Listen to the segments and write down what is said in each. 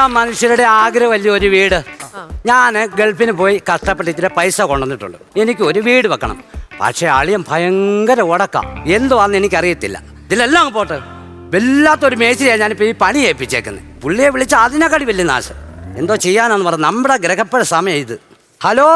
എല്ലാ മനുഷ്യരുടെ ആഗ്രഹമല്ലേ ഒരു വീട്? ഞാൻ ഗൾഫിന് പോയി കഷ്ടപ്പെട്ട് ഇച്ചിരി പൈസ കൊണ്ടുവന്നിട്ടുണ്ട്. എനിക്ക് ഒരു വീട് വെക്കണം. പക്ഷേ അളിയൻ ഭയങ്കര ഉടക്കാം. എന്തുവാന്ന് എനിക്കറിയത്തില്ല. ഇതിലെല്ലാം പോട്ടെ. വല്ലാത്തൊരു മേച്ചിരിയാണ് ഞാനിപ്പോൾ ഈ പണി ഏൽപ്പിച്ചേക്കുന്നത് പുള്ളിയെ വിളിച്ച അതിനെക്കാട്ടി വലിയ നാശം. എന്തോ ചെയ്യാനാന്ന് പറഞ്ഞു നമ്മുടെ ഗ്രഹപ്പഴ സമയം ഇത്. ഹലോ?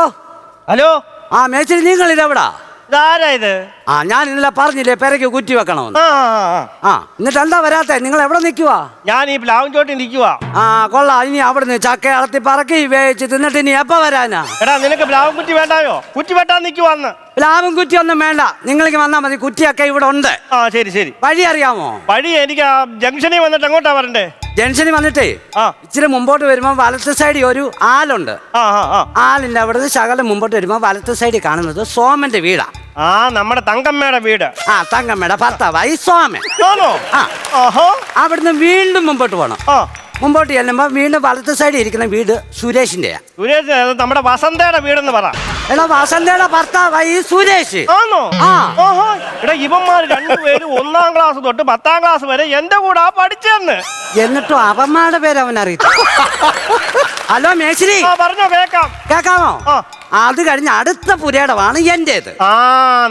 ഹലോ? ആ മേശിരി നിങ്ങൾ ഇതെവിടാ ഇതാരാ ഇത്? ആ ഞാൻ ഇന്നലെ പറഞ്ഞില്ലേ പെരയ്ക്ക് കുറ്റി വെക്കണമെന്ന്. ആ ആ, ആ. ആ എന്നിട്ട് എന്താ വരാത്തെ? നിങ്ങൾ എവിടെ നിൽക്കുവാ? ഞാൻ ഈ പ്ലാവും ചോട്ടി നിൽക്കുക ആ കൊള്ളാം. ഇനി അവിടുന്ന് ചക്ക അളത്തി പറക്കി വേവിച്ച് തിന്നിട്ട് ഇനി എപ്പോ വരാനാ? എടാ നിനക്ക് പ്ലാവും കുറ്റി വേണ്ടായോ? കുറ്റി വെട്ടാൻ നിൽക്കുവാന്ന് ലാഭം കുറ്റി ഒന്നും വേണ്ട. നിങ്ങൾക്ക് വന്നാൽ മതി. കുറ്റിയൊക്കെ ഇവിടെ ഉണ്ട്. ആ ശരി ശരി. വഴി അറിയാമോ? വഴി എനിക്ക് ആ ജംഗ്ഷനിൽ വന്നിട്ട് എങ്ങോട്ടാ വരണ്ടേ? ജംഗ്ഷനിൽ വന്നിട്ടേ ആ. ഇച്ചിരി മുമ്പോട്ട് വരുമ്പോൾ വലത്ത് സൈഡിൽ ഒരു ആലുണ്ട്. ആ ആ ആ. ആലിന്റെ അവിടുന്ന് ശകലം മുമ്പോട്ട് വരുമ്പോൾ വലത്ത് സൈഡിൽ കാണുന്നത് സോമന്റെ വീടാ. ആ നമ്മുടെ തങ്കമ്മയുടെ വീട്. ആ തങ്കമ്മയുടെ ഭർത്താവായി സ്വാമി. ആണോ? ആ. ഓഹോ അവിടുന്ന് വീണ്ടും മുമ്പോട്ട് പോകണം ആ. മുമ്പോട്ട് ചെല്ലുമ്പോ വീണ്ടും വലത്ത് സൈഡിൽ ഇരിക്കുന്ന വീട് സുരേഷിന്റെയാ സുരേഷ് അത് നമ്മുടെ വസന്തയുടെ വീടെന്ന് പറ. എടാ വസന്തയുടെ ഭർത്താവായി സുരേഷ്. ആണോ? ആ. ഓഹോ എടാ ഇവന്മാർ രണ്ടുപേരും ഒന്നാം ക്ലാസ് തൊട്ട് പത്താം ക്ലാസ് വരെ എന്റെ കൂടെ പഠിച്ചെന്ന്. എന്നിട്ടും അവന്മാരുടെ പേര് അവൻ അറിയിച്ചു ഹലോ മേശ്രി ആ പറഞ്ഞോ കേക്കാം കേക്കാമോ ആ. അത് കഴിഞ്ഞ അടുത്ത പുരയിടമാണ് എന്റേത്. ആ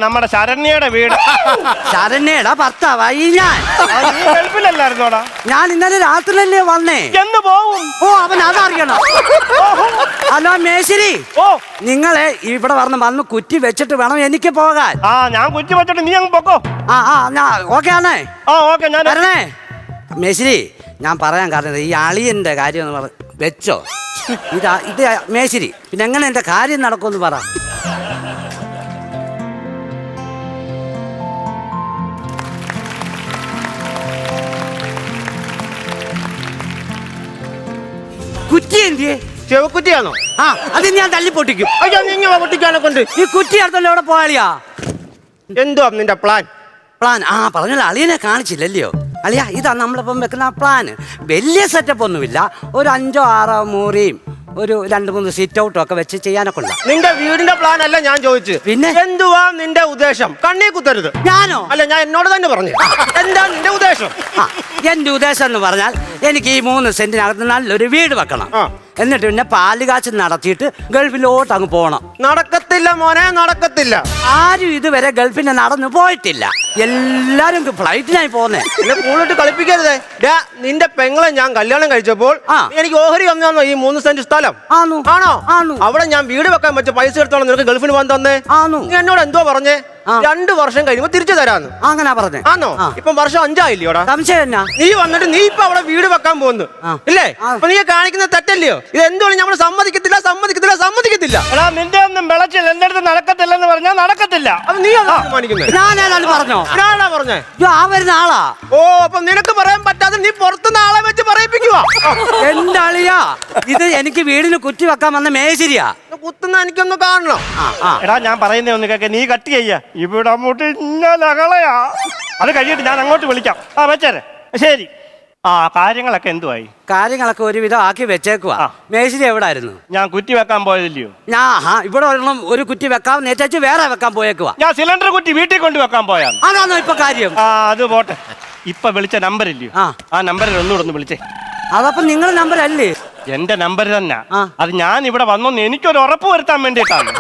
നമ്മുടെ ശരണ്യയുടെ വീട്. ശരണ്യയുടെ ഭർത്താവായി ഞാൻ. ആ, നീ ഗൾഫിലല്ലായിരുന്നോടാ ഞാൻ ഇന്നലെ രാത്രിയിലല്ലേ വന്നേ? എന്ന് പോവും. ഓ അവൻ അതറിയണം. ഹലോ മേശ്രി. ഓ. നിങ്ങളെ ഇവിടെ വന്ന് വന്ന് കുറ്റി വെച്ചിട്ട് വേണം എനിക്ക് പോകാൻ. ആ ഞാൻ കുറ്റി വെച്ചിട്ട് നീ അങ്ങ് പൊക്കോ. ആ ആ ഞാൻ ഓക്കെ ആണേ. ആ ഓക്കെ ഞാൻ വരണേ. മേശരി ഞാൻ പറയാൻ കാരണം ഈ അളിയന്റെ കാര്യം എന്ന് പറഞ്ഞു വെച്ചോ. ഇതാ ഇത് മേശരി. പിന്നെ എങ്ങനെ എന്റെ കാര്യം നടക്കുമെന്ന് പറ. കുറ്റി എന്തിയേ? ചെവക്കുറ്റിയാണോ? ആ അത് ഞാൻ തല്ലി പൊട്ടിക്കും അയ്യോ നിങ്ങ പൊട്ടിക്കാനെ കൊണ്ട്. ഈ കുറ്റി അടുത്തല്ലോ എവിടെ പോയാളിയാ? എന്തോ നിന്റെ പ്ലാൻ പ്ലാൻ ആ പറഞ്ഞല്ലോ അളിയനെ കാണിച്ചില്ലല്ലയോ? അളിയ ഇതാ നമ്മളിപ്പം വെക്കുന്ന പ്ലാൻ വലിയ സെറ്റപ്പ് ഒന്നുമില്ല. ഒരു അഞ്ചോ ആറോ മൂറിയും ഒരു രണ്ട് മൂന്ന് സീറ്റ് ഔട്ടും ഒക്കെ വെച്ച് ചെയ്യാനൊക്കെ ഉള്ള നിന്റെ വീടിന്റെ പ്ലാൻ അല്ല ഞാൻ ചോദിച്ചു പിന്നെ? എന്തുവാ നിന്റെ ഉദ്ദേശം? കണ്ണീ കുത്തരുത്. ഞാനോ? അല്ല ഞാൻ എന്നോട് തന്നെ പറഞ്ഞു. എന്താ നിന്റെ ഉദ്ദേശം? ആ എന്റെ ഉദ്ദേശം എന്ന് പറഞ്ഞാൽ എനിക്ക് ഈ മൂന്ന് സെന്റിനകത്ത് നല്ലൊരു വീട് വെക്കണം. എന്നിട്ട് പിന്നെ പാൽ നടത്തിയിട്ട് ഗൾഫിലോട്ട് അങ്ങ് പോകണം നടക്കത്തില്ല മോനെ നടക്കത്തില്ല. ആരും ഇതുവരെ ഗൾഫിനെ നടന്നു പോയിട്ടില്ല. എല്ലാരും ഫ്ലൈറ്റിനായി പോന്നേ. എന്നെ കൂടുതലിട്ട് കളിപ്പിക്കരുതേ. ഡാ, നിന്റെ പെങ്ങളെ ഞാൻ കല്യാണം കഴിച്ചപ്പോൾ ആ. എനിക്ക് ഓഹരി വന്നു ഈ മൂന്ന് സെന്റ് സ്ഥലം? ആണു ആണോ? ആണു അവിടെ ഞാൻ വീട് വെക്കാൻ വെച്ച പൈസ എടുത്തോളം. നിനക്ക് ഗൾഫിന് പോകാൻ തന്നേ? നീ എന്നോട് എന്തോ പറഞ്ഞേ. രണ്ട് വർഷം കഴിയുമ്പോ തിരിച്ചു തരാന്ന്. അങ്ങനെ പറഞ്ഞേ. ആണോ ഇപ്പൊ ഇപ്പം വർഷം അഞ്ചായില്ലയോടാ സംശയം എന്നാ? നീ വന്നിട്ട് നീ ഇപ്പൊ അവിടെ വീട് വെക്കാൻ പോകുന്നു അല്ലേ ഇല്ലേ? അപ്പൊ നീ കാണിക്കുന്ന തെറ്റല്ലയോ? ഇത് എന്തുകൊണ്ട് നമ്മൾ സമ്മതിക്കത്തില്ല സമ്മതിക്കത്തില്ല സമ്മതിക്കത്തില്ല. എടാ നിന്റെ ഒന്നും വിളച്ചിൽ എന്റെ അടുത്ത് നടക്കത്തില്ലെന്ന് പറഞ്ഞാൽ നടക്കത്തില്ല. അപ്പൊ നീ അത് തീരുമാനിക്കുന്നത്. ഞാൻ ഏതാണ്ട് പറഞ്ഞോ? ഞാനാ പറഞ്ഞേ. അയ്യോ, ആ വരുന്ന ആളാ. ഓ അപ്പൊ നിനക്ക് പറയാൻ പറ്റാതെ നീ പുറത്തുനിന്ന് ആളെ വെച്ച് എന്റെ അളിയാ? ഇത് എനിക്ക് വീടിന് കുറ്റി വെക്കാൻ വന്ന മേശരിയാ. കുത്തുന്ന എനിക്കൊന്ന് കാണണം. എടാ ഞാൻ പറയുന്നേ ഒന്ന് കേക്ക്. നീ കട്ട് ചെയ്യ. ഇവിടെ അങ്ങോട്ട് ഇന്നലകളയാ അത് കഴിയിട്ട് ഞാൻ അങ്ങോട്ട് വിളിക്കാം. ആ വെച്ചേരെ. ശരി. ആ കാര്യങ്ങളൊക്കെ എന്തുവായി? കാര്യങ്ങളൊക്കെ ഒരുവിധം ആക്കി വെച്ചേക്കുവാ. മേശിരി എവിടെ ആയിരുന്നു ഞാൻ കുറ്റി വെക്കാൻ പോയതില്ലയോ? ഞാൻ ആ ഇവിടെ ഒരെണ്ണം ഒരു കുറ്റി വെക്കാം നേച്ചു വേറെ വെക്കാൻ പോയേക്കുവാ. ഞാൻ സിലിണ്ടർ കുറ്റി വീട്ടിൽ കൊണ്ട് വെക്കാൻ പോയാ അതാണോ ഇപ്പൊ കാര്യം? ആ അത് പോട്ടെ. ഇപ്പൊ വിളിച്ച നമ്പർ ഇല്ലയോ ആ. ആ നമ്പറിൽ ഒന്നുകൂടെ ഒന്ന് വിളിച്ചേ. അതപ്പൊ നിങ്ങൾ നമ്പർ അല്ലേ എന്റെ നമ്പർ തന്നെ. അത് ഞാൻ ഇവിടെ വന്നൊന്ന് എനിക്കൊരു ഉറപ്പ് വരുത്താൻ വേണ്ടിട്ടാണ്.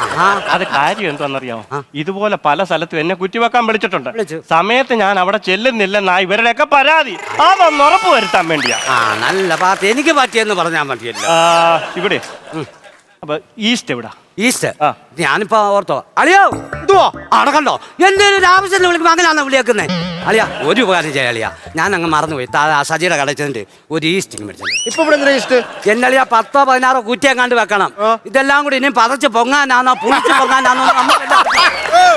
അത് കാര്യം എന്താണെന്നറിയാമോ ഇതുപോലെ പല സ്ഥലത്തും എന്നെ കുറ്റിവെക്കാൻ വിളിച്ചിട്ടുണ്ട്. വിളിച്ചു. സമയത്ത് ഞാൻ അവിടെ ചെല്ലുന്നില്ലെന്നാ ഇവരുടെയൊക്കെ പരാതി. അതൊന്ന് ഉറപ്പ് വരുത്താൻ വേണ്ടിയാ. നല്ല പാർട്ടി എനിക്ക് പറ്റിയെന്ന് പറഞ്ഞാൽ മതിയല്ലോ. ആ, ഇവിടെ. അപ്പൊ ഈസ്റ്റ് എവിടാ? ഈസ്റ്റ്. ഞാനിപ്പോ ഓർത്തോ. അളിയോ എന്തുവാ അടക്കണ്ടോ എന്തെങ്കിലും ഒരു ആവശ്യത്തിന് വിളിക്കുമ്പോ അങ്ങനെയാണോ വിളിയേക്കുന്നേ? അളിയാ ഒരു ഉപകാരം ചെയ്യാം അളിയാ. ഞാൻ അങ്ങ് മറന്നുപോയി. താഴെ ആ സജിയുടെ കടയിൽ ചെന്നിട്ട് ഒരു ഈസ്റ്റിങ് മേടിച്ചത് ഇപ്പൊ ഇവിടെ എന്തിനാ ഇഷ്ട എന്നളിയാ പത്തോ പതിനാറോ കുറ്റിയെങ്ങാണ്ട് വെക്കണം. ഇതെല്ലാം കൂടി ഇനി പതച്ച് പൊങ്ങാനാണോ പുളിച്ച് പൊങ്ങാനാണോ നമ്മളിതെല്ലാം-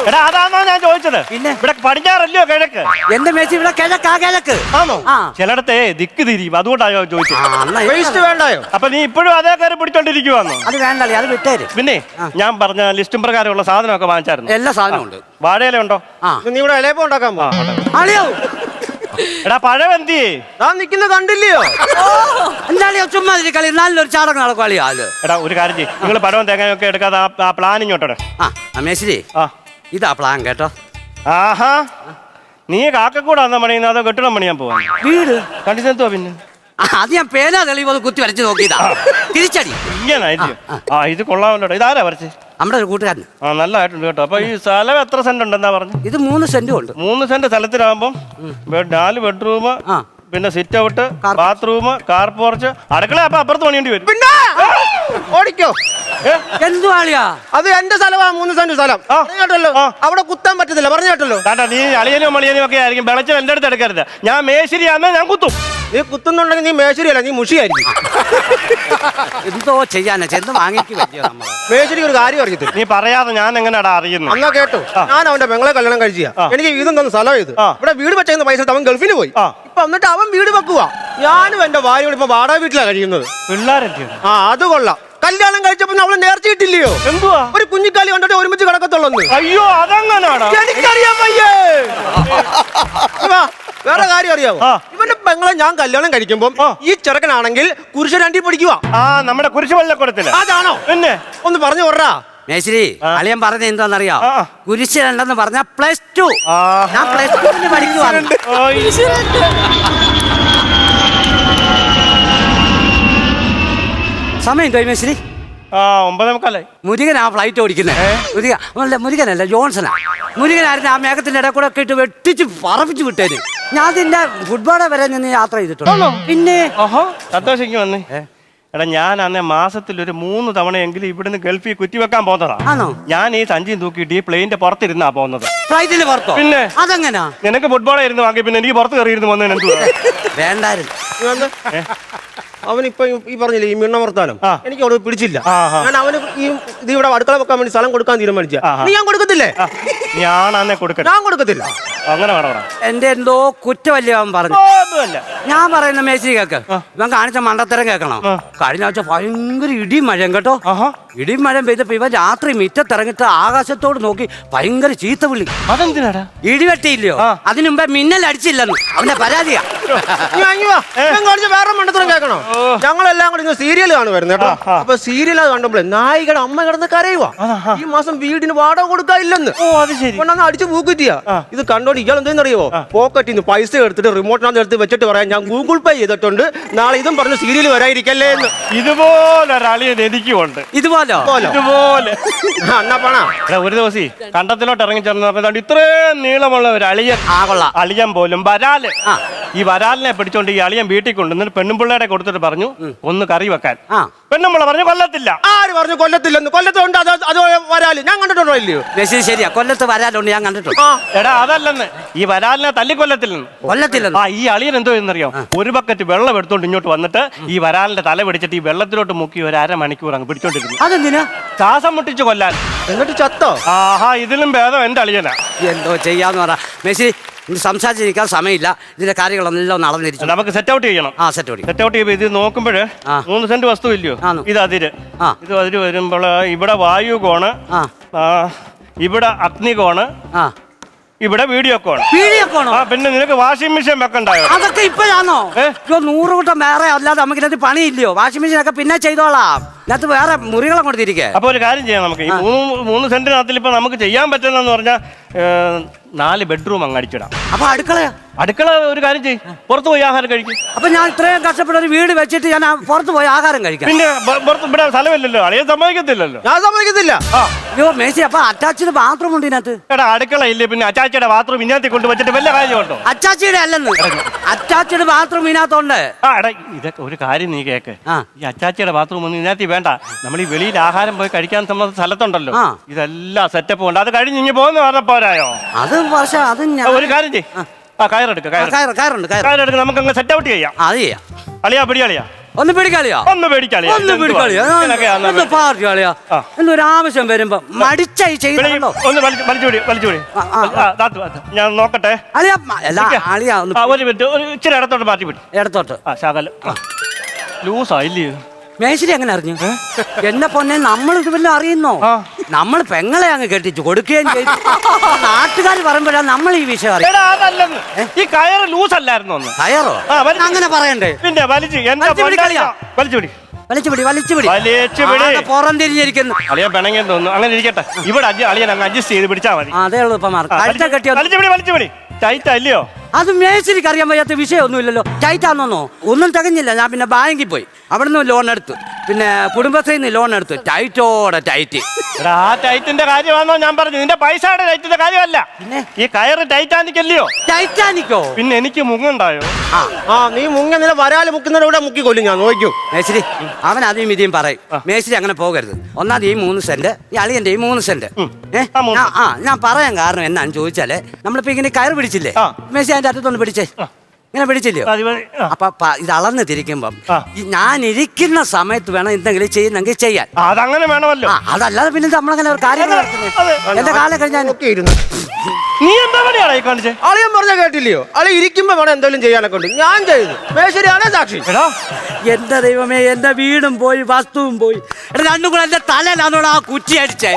എടാ അതാണോ ഞാൻ ചോദിച്ചത്? പിന്നെ? ഇവിടെ പടിഞ്ഞാറല്ലയോ കിഴക്ക്? എന്റെ മേച്ചി ഇവിടെ കിഴക്കാ കിഴക്ക്. ആണോ? ആ. ചിലടത്തെ ദിക്ക് തിരിയും. അതുകൊണ്ടായോ ഞാൻ ചോദിച്ചത്. എന്നാ ഇത് വേസ്റ്റ് വേണ്ടായോ? അപ്പൊ നീ ഇപ്പോഴും അതേ കയറി പിടിച്ചോണ്ടിരിക്കുവാന്നോ? അത് വേണ്ടല്ലേ അത് വിട്ടേര്. പിന്നെ? ഞാൻ പറഞ്ഞ ലിസ്റ്റും പ്രകാരമുള്ള സാധനമൊക്കെ വാങ്ങിച്ചായിരുന്നു. എല്ലാ സാധനവും ഉണ്ട്. വാഴയില ഉണ്ടോ ആ നീ ഇവിടെ ഇലയപ്പം ഉണ്ടാക്കാൻ പോ അളിയോ എടാ പഴം എന്തി ഞാൻ നിക്കുന്ന കണ്ടില്ലയോ? എന്താ അളിയോ ചുമ്മാ ഇരി കളി. നല്ലൊരു ചാടക നടക്കും അളിയോ അത്. എടാ ഒരു കാര്യം ചെയ്യ്. നിങ്ങൾ പഴവും തേങ്ങയും ഒക്കെ എടുക്കാതെ ആ- ആ പ്ലാൻ ഇങ്ങോട്ടെ ആ അമേശ്ശേരി ആ. ഇതാ പ്ലാൻ കേട്ടോ. ആഹാ. നീ കാക്കക്കൂടാന്ന പണിയുന്നത്? അതോ കെട്ടിടം പണിയാൻ പോവാ? വീട്. കണ്ടിച്ചെത്തുവാ പിന്നെ? അത് ഞാൻ പേന തെളിവ് കുത്തി വരച്ച് നോക്കിയതാ. തിരിച്ചടി. ഇങ്ങനെ ആ ഇത് കൊള്ളാമല്ലോ ഇതാരാ വരച്ച്? നമ്മുടെ ഒരു കൂട്ടുകാരൻ. ആ നല്ലതായിട്ടുണ്ട് കേട്ടോ. അപ്പൊ ഈ സ്ഥലം എത്ര സെന്റ് ഉണ്ടെന്നാ പറഞ്ഞു? ഇത് മൂന്ന് സെന്റും ഉണ്ട്. മൂന്ന് സെന്റ് സ്ഥലത്തിലാവുമ്പോ നാല് ബെഡ്റൂം. പിന്നെ sit out bathroom car porch അടുക്കള അപ്പൊ അപ്പുറത്ത് പണിയേണ്ടി വരും. പിന്നെ? ഓടിക്കോ? എന്തു ആളിയാ? അത് എന്റെ സ്ഥലമാ മൂന്ന് സെന്റ് സ്ഥലം. ആ. പറഞ്ഞു കേട്ടല്ലോ. ആ. അവിടെ കുത്താൻ പറ്റത്തില്ല പറഞ്ഞു കേട്ടല്ലോ. നീ അളിയനും മളിയനും ഒക്കെ ആയിരിക്കും. വെളച്ചം എന്റെ അടുത്ത് എടുക്കരുത്. ഞാൻ മേശരിയാന്ന് ഞാൻ കുത്തും. നീ കുത്തുന്നുണ്ടെങ്കിൽ നീ മേശരിയല്ല നീ മുഷിയായിരിക്കും. എന്തോ ചെയ്യാനാ? ചെന്ന് വാങ്ങിക്ക് നമ്മൾ ഒരു കാര്യം അറിയത്തില്ല. നീ പറയാതെ ഞാൻ എങ്ങനെയാടാ അറിയുന്നു? അന്നാ കേട്ടു. ഞാൻ അവന്റെ പെങ്ങളെ കല്യാണം കഴിച്ചാ എനിക്ക് വീതം തന്ന സ്ഥലം ഇത്? ആ. ഇവിടെ വീട് വെച്ചേക്കുന്ന പൈസ അവൻ ഗൾഫിൽ പോയി. ആ. ഇപ്പൊ എന്നിട്ട് അവൻ വീട് വെക്കുക ഞാനും എന്റെ ഭാര്യയോട് ഇപ്പൊ വാടക വീട്ടിലാണ് കഴിയുന്നത്. പിള്ളേരെന്ത് ആ അത് കൊള്ളാം. കല്യാണം കഴിച്ചപ്പോ അവളെ നേർച്ചയിട്ടില്ലയോ എന്തുവാ? ഒരു കുഞ്ഞിക്കാലി കണ്ടിട്ട് ഒരുമിച്ച് കിടക്കത്തുള്ളൂ അയ്യോ അതങ്ങനാടാ? എനിക്കറിയാൻ വയ്യേ. ഇവാ, വേറെ കാര്യം അറിയാമോ. ഇവന്റെ പെങ്ങളെ ഞാൻ കല്യാണം കഴിക്കുമ്പോ ഈ ചെറുക്കനാണെങ്കിൽ കുരിശ് രണ്ടി പിടിക്കുക. ആ നമ്മുടെ കുരിശ് വെള്ളക്കുടത്തിൽ അതാണോ? പിന്നെ? ഒന്ന് പറഞ്ഞു കൊറാ മേശ്രി അളിയൻ പറഞ്ഞ എന്താണെന്നറിയോ കുരിശ് രണ്ടെന്ന് പറഞ്ഞ പ്ലസ് ടു. ഞാൻ പ്ലസ് ടുവിന് പഠിക്കുവാണ്. സമയം തോയി മേശ്രി? ആ ഫ്ലൈറ്റ് ഓടിക്കുന്നത് മുരുക അല്ല മുരുകനല്ല ജോൺസണാ മുരുകനായിരുന്നു ആ മേഘത്തിന്റെ ഇടയിൽ കൂടെ ഒക്കെ ഇട്ട് വെട്ടിച്ച് പറപ്പിച്ച് വിട്ടേന്. ഞാൻ നിന്റെ ഫുട്ബോളെ വരെ നിന്ന് യാത്ര ചെയ്തിട്ടുണ്ട്. പിന്നെ ഓഹോ സന്തോഷിക്ക് വന്നേ. എടാ ഞാൻ അന്നേ മാസത്തിൽ ഒരു മൂന്ന് തവണയെങ്കിലും ഇവിടുന്ന് ഗൾഫിൽ കുറ്റിവെക്കാൻ പോകുന്നതാ ആണോ? ഞാൻ ഈ സഞ്ചിയും തൂക്കിയിട്ട് ഈ പ്ലെയിന്റെ പുറത്തിരുന്നാ പോകുന്നത് ഫ്ലൈറ്റിൽ പുറത്തോ? പിന്നെ? അതെങ്ങനാ? നിനക്ക് ഫുട്ബോൾ ഫുട്ബോളായിരുന്നു വാങ്ങി പിന്നെ എനിക്ക് പുറത്ത് കയറിയിരുന്നു വന്നു വേണ്ടായിരുന്നു. അവൻ ഇപ്പൊ ഈ- പറഞ്ഞില്ലേ ഈ മിണ്ണ വർത്താനം? എനിക്ക് അവിടെ പിടിച്ചില്ല. ഞാൻ അവന് ഈ ഇത് ഇവിടെ അടുക്കള വെക്കാൻ വേണ്ടി സ്ഥലം കൊടുക്കാൻ തീരുമാനിച്ചു. ഞാൻ കൊടുക്കത്തില്ലേ? ഞാൻ അന്നേ ഞാൻ കൊടുക്കത്തില്ല. അങ്ങനെ വേണം എന്റെ എന്തോ കുറ്റമല്ലേ അവൻ പറഞ്ഞു. ഒന്നുമല്ല. ഞാൻ പറയുന്ന മേശി കേക്ക്. ഇവൻ കാണിച്ച മണ്ടത്തരം കേൾക്കണം? കഴിഞ്ഞ ആഴ്ച ഭയങ്കര ഇടിയും മഴയും കേട്ടോ. ഇടിയും മഴ പെയ്തപ്പോ ഇവൻ രാത്രി മിറ്റത്തിറങ്ങിട്ട് ആകാശത്തോട് നോക്കി ഭയങ്കര ചീത്ത വിളി. അതെന്തിനാടാ? ഇടിവെട്ടിയില്ലയോ. അതിനു മുമ്പേ മിന്നൽ അടിച്ചില്ലെന്ന് അവന്റെ പരാതിയാ വേറെ മണ്ടത്തരം കേൾക്കണോ? ഞങ്ങളെല്ലാം കൂടി സീരിയൽ കാണുമായിരുന്നു കേട്ടോ. അപ്പൊ സീരിയൽ കണ്ടപ്പോഴേ നായികയുടെ അമ്മ കിടന്ന് കരയുവാ. ഈ മാസം വീടിന് വാടക കൊടുക്കാനില്ലെന്ന് കൊണ്ടന്ന് അടിച്ച് പൂക്കുറ്റിയാ ഇത് കണ്ടോണ്ട് ഇയാൾ എന്തെന്നറിയോ പോക്കറ്റിൽ നിന്ന് പൈസ എടുത്തിട്ട് റിമോട്ടിനകത്ത് എടുത്ത് വെച്ചിട്ട് പറയാം ഞാൻ ഗൂഗിൾ പേ ചെയ്തിട്ടുണ്ട്. നാളെ ഇതും പറഞ്ഞ് സീരിയൽ വരാതിരിക്കല്ലേ എന്ന് ഇതുപോലെ ഇതുപോലോ പോലോ ഇതുപോലെ. ആ, എന്നാ പണ? എടാ ഒരു ദിവസം കണ്ടത്തിലോട്ട് ഇറങ്ങി ചെന്നപ്പോ ഇത്രയും നീളമുള്ള ഒരു അളിയൻ ആ കൊള്ളാം. അളിയൻ പോലും വരാൽ. ആ. ഈ വരാലിനെ പിടിച്ചോണ്ട് ഈ അളിയൻ വീട്ടിൽ കൊണ്ടുവന്നിട്ട് പെണ്ണുമ്പിള്ളയുടെ കൊടുത്തിട്ട് പറഞ്ഞു ഒന്ന് കറി വെക്കാൻ. ആ. പെണ്ണുമ്പിള്ള പറഞ്ഞു കൊല്ലത്തില്ല. ആര് പറഞ്ഞു കൊല്ലത്തില്ലെന്ന്? കൊല്ലത്തുണ്ട് അത് അത് വരാൽ ഞാൻ കണ്ടിട്ടുണ്ടോ ഇല്ലയോ? മെസ്സി ശരിയാ. കൊല്ലത്ത് വരാലുണ്ട് ഞാൻ കണ്ടിട്ടുണ്ട്. എടാ അതല്ലെന്ന്. ഈ വരാലിനെ തല്ലിക്കൊല്ലത്തില്ലെന്ന്. കൊല്ലത്തില്ലെന്ന്. ആ ഈ അളിയൻ എന്തോ എന്നറിയോ ഒരു ബക്കറ്റ് വെള്ളം എടുത്തോണ്ട് ഇങ്ങോട്ട് വന്നിട്ട് ഈ വരാലിന്റെ തല പിടിച്ചിട്ട് ഈ വെള്ളത്തിലോട്ട് മുക്കി ഒരു അരമണിക്കൂർ അങ്ങ് പിടിച്ചോണ്ടിരുന്നു. അതെന്തിനാ? ശ്വാസം മുട്ടിച്ച് കൊല്ലാൻ. എന്നിട്ട് ചത്തോ? ആഹാ ഇതിലും ഭേദം എന്റെ അളിയനാ. എന്തോ ചെയ്യാന്ന് പറ. മെസ്സി ഇനി സംസാരിച്ചിരിക്കാൻ സമയമില്ല. ഇതിന്റെ കാര്യങ്ങളെല്ലാം നടന്നിരിക്കും നമുക്ക് സെറ്റ് ഔട്ട് ചെയ്യണം. ആ സെറ്റ് ഔട്ട് സെറ്റ് ഔട്ട് ചെയ്യുമ്പോൾ ഇത് നോക്കുമ്പോൾ. മൂന്ന് സെന്റ് വസ്തു ഇല്ലയോ? ഇത് അതിര്. ആ. ഇത് അതിര് വരുമ്പോൾ ഇവിടെ വായു കോണ് ആ. ഇവിടെ അഗ്നികോണ് ആ. ഇവിടെ വീഡിയോ കോൺ. വീഡിയോ കോൺ ആ പിന്നെ നിനക്ക് വാഷിംഗ് മെഷീൻ വെക്കണ്ടായോ? അതൊക്കെ ഇപ്പോഴാണോ നൂറ് കൂട്ടം വേറെ അല്ലാതെ നമുക്ക് ഇതിനകത്ത് പണിയില്ലയോ? വാഷിംഗ് മെഷീൻ ഒക്കെ പിന്നെ ചെയ്തോളാം. ഇതിനകത്ത് വേറെ മുറികളെ കൊടുത്തിരിക്കുക അപ്പോൾ ഒരു കാര്യം ചെയ്യാം നമുക്ക്. ഈ മൂന്ന് മൂന്ന് സെന്റിനകത്തിൽ ഇപ്പൊ നമുക്ക് ചെയ്യാൻ പറ്റുന്നതെന്ന് പറഞ്ഞാൽ നാല് ബെഡ്റൂം അങ്ങ് അടിച്ചിടാം. അപ്പൊ അടുക്കള? അടുക്കള ഒരു കാര്യം ചെയ്യും. പുറത്ത് പോയി ആഹാരം കഴിക്കും. അപ്പൊ ഞാൻ ഇത്രയും കഷ്ടപ്പെട്ട ഒരു വീട് വെച്ചിട്ട് ഞാൻ പുറത്ത് പോയി ആഹാരം കഴിക്കാം. പിന്നെ പുറത്ത് ഇവിടെ സ്ഥലമില്ലല്ലോ. അളിയെ സമ്മതിക്കത്തില്ലല്ലോ. ഞാൻ സമ്മതിക്കത്തില്ല. അയ്യോ മേശി അപ്പൊ അറ്റാച്ച്ഡ് ബാത്റൂം ഉണ്ട് ഇതിനകത്ത്? എടാ അടുക്കള ഇല്ലേ പിന്നെ? അച്ചാച്ചിയുടെ ബാത്റൂം ഇതിനകത്ത് കൊണ്ട് വെച്ചിട്ട് വല്ല കാര്യമുണ്ടോ അറ്റാച്ചിയുടെ അല്ലെന്ന്. അറ്റാച്ചിയുടെ ബാത്റൂം ഇതിനകത്തുണ്ട്. ആ എടാ ഇതൊക്കെ ഒരു കാര്യം നീ കേക്ക്. ഈ അച്ചാച്ചിയുടെ ബാത്റൂം ഒന്നും ഇതിനകത്ത് വേണ്ട. നമ്മൾ ഈ വെളിയിൽ ആഹാരം പോയി കഴിക്കാൻ സമ്മത സ്ഥലത്തുണ്ടല്ലോ. ആ. ഇതെല്ലാം സെറ്റപ്പ് ഉണ്ട് അത് കഴിഞ്ഞ് ഇങ്ങനെ പോകുന്ന പറഞ്ഞ പോരായോ? അത് പക്ഷെ അത് ആ, ഞാൻ ഒരു കാര്യം ചെയ് ആ. കയറെടുക്ക ആ, കയറ് കയറ് കയറുണ്ട് കയറ് കയറെടുക്ക നമുക്ക് അങ്ങ് സെറ്റ് ഔട്ട് ചെയ്യാം അത് ചെയ്യാം. അളിയാ പിടി അളിയാ ഒന്ന് പിടിക്കളിയാ. ഒന്ന് പിടിക്കളിയാ. ഒന്ന് പിടിക്കളിയാ. ഒന്ന് പാർട്ടി കളിയോ ആ. എന്തൊരു ആവശ്യം വരുമ്പോ മടിച്ചായി ചെയ്യുന്നുണ്ടോ ഒന്ന് വലിച്ചു വലിച്ചു പിടി വലിച്ചു പിടി ആ, ആ. ഞാൻ നോക്കട്ടെ. അളിയാ അല്ല അളിയ ഒന്ന് ആ ഒരു മിനിറ്റ്. ഒരു ഇച്ചിരി ഇടത്തോട്ട് മാറ്റി പിടി. ഇടത്തോട്ട്. ആ ശകലം. ലൂസായില്ലേ മേശരി അങ്ങനെ അറിഞ്ഞു? എന്നെ പൊന്നെ നമ്മൾ ഇത് വല്ല അറിയുന്നോ. നമ്മൾ പെങ്ങളെ അങ്ങ് കെട്ടിച്ചു കൊടുക്കുകയും ചെയ്തു. നാട്ടുകാർ പറയുമ്പോഴാണ് നമ്മൾ ഈ വിഷയം അറിയാം ഈ കയറ് ലൂസ് അല്ലായിരുന്നു കയറോ. അങ്ങനെ പറയണ്ടേ? പിന്നെ വലിച്ചു പുറം തിരിഞ്ഞിരിക്കുന്നു. അളിയൻ പിണങ്ങിയെന്ന് തോന്നുന്നു. അങ്ങനെ ഇരിക്കട്ടെ. ഇവിടെ അജ് അളിയൻ അങ്ങ് അഡ്ജസ്റ്റ് ചെയ്ത് പിടിച്ചാൽ മതി. അതേ ഉള്ളൂ ഇപ്പൊ മാർക്ക്. ആ, കഴുത്ത കെട്ടിയോ? വലിച്ചു പിടി വലിച്ചു പിടി. ടൈറ്റ് അല്ലയോ? അത് മേശരിക്ക് അറിയാൻ വയ്യാത്ത വിഷയമൊന്നുമില്ലല്ലോ. ടൈറ്റ് ആണെന്നോ ഒന്നും തികഞ്ഞില്ല. ഞാൻ പിന്നെ ബാങ്കിൽ പോയി. അവിടെ നിന്ന് ലോൺ എടുത്തു. പിന്നെ കുടുംബശ്രീയിൽ നിന്ന് ലോൺ എടുത്തു. ടൈറ്റോടെ ടൈറ്റ്. എടാ ആ ടൈറ്റിന്റെ കാര്യമാണോ ഞാൻ പറഞ്ഞു നിന്റെ പൈസയുടെ ടൈറ്റിന്റെ കാര്യമല്ല. പിന്നെ? ഈ കയറ് ടൈറ്റാനിക്കല്ലയോ? ടൈറ്റാനിക്കോ? പിന്നെ എനിക്ക് മുങ്ങുണ്ടായോ? ആ. ആ നീ മുങ്ങ നില വരാൽ മുക്കുന്നതിന്റെ ഇവിടെ മുക്കി കൊല്ലും ഞാൻ. നോക്കൂ മേശരി അവൻ ആദ്യം ഇതേം പറയും. മേശരി അങ്ങനെ പോകരുത്. ഒന്നാമത് ഈ മൂന്ന് സെന്റ് ഈ അളിയന്റെ ഈ മൂന്ന് സെന്റ്. ഏ? ആ, മൂന്ന് ഞാൻ- ആ ഞാൻ പറയാൻ കാരണം എന്നാന്ന് ചോദിച്ചാൽ നമ്മളിപ്പോ ഇങ്ങനെ കയറ് പിടിച്ചില്ലേ? ആ. മേശി അതിന്റെ അറ്റത്തൊന്ന് പിടിച്ചേ. ഇങ്ങനെ പിടിച്ചില്ലയോ. അപ്പൊ ഇത് അളന്ന് തിരിക്കുമ്പം ഞാൻ ഇരിക്കുന്ന സമയത്ത് വേണം എന്തെങ്കിലും ചെയ്യുന്നെങ്കിൽ ചെയ്യാൻ. അതങ്ങനെ വേണമല്ലോ. അതല്ലാതെ പിന്നെ നമ്മളങ്ങനെ ഒരു കാര്യം. എന്റെ കാലം കഴിഞ്ഞാൽ നീ എന്താ പണിയാടാ ഈ കാണിച്ചേ? അളിയൻ പറഞ്ഞ കേട്ടില്ലയോ? അളി ഇരിക്കുമ്പോ വേണം എന്തെങ്കിലും ചെയ്യാനൊക്കെ ഉണ്ട്. ഞാൻ ചെയ്തു. സാക്ഷി? എടാ. എന്റെ ദൈവമേ എന്റെ വീടും പോയി വസ്തുവും പോയി. എടാ രണ്ടും കൂടെ എന്റെ തലയിലാണോടാ ആ കുറ്റി അടിച്ചേ.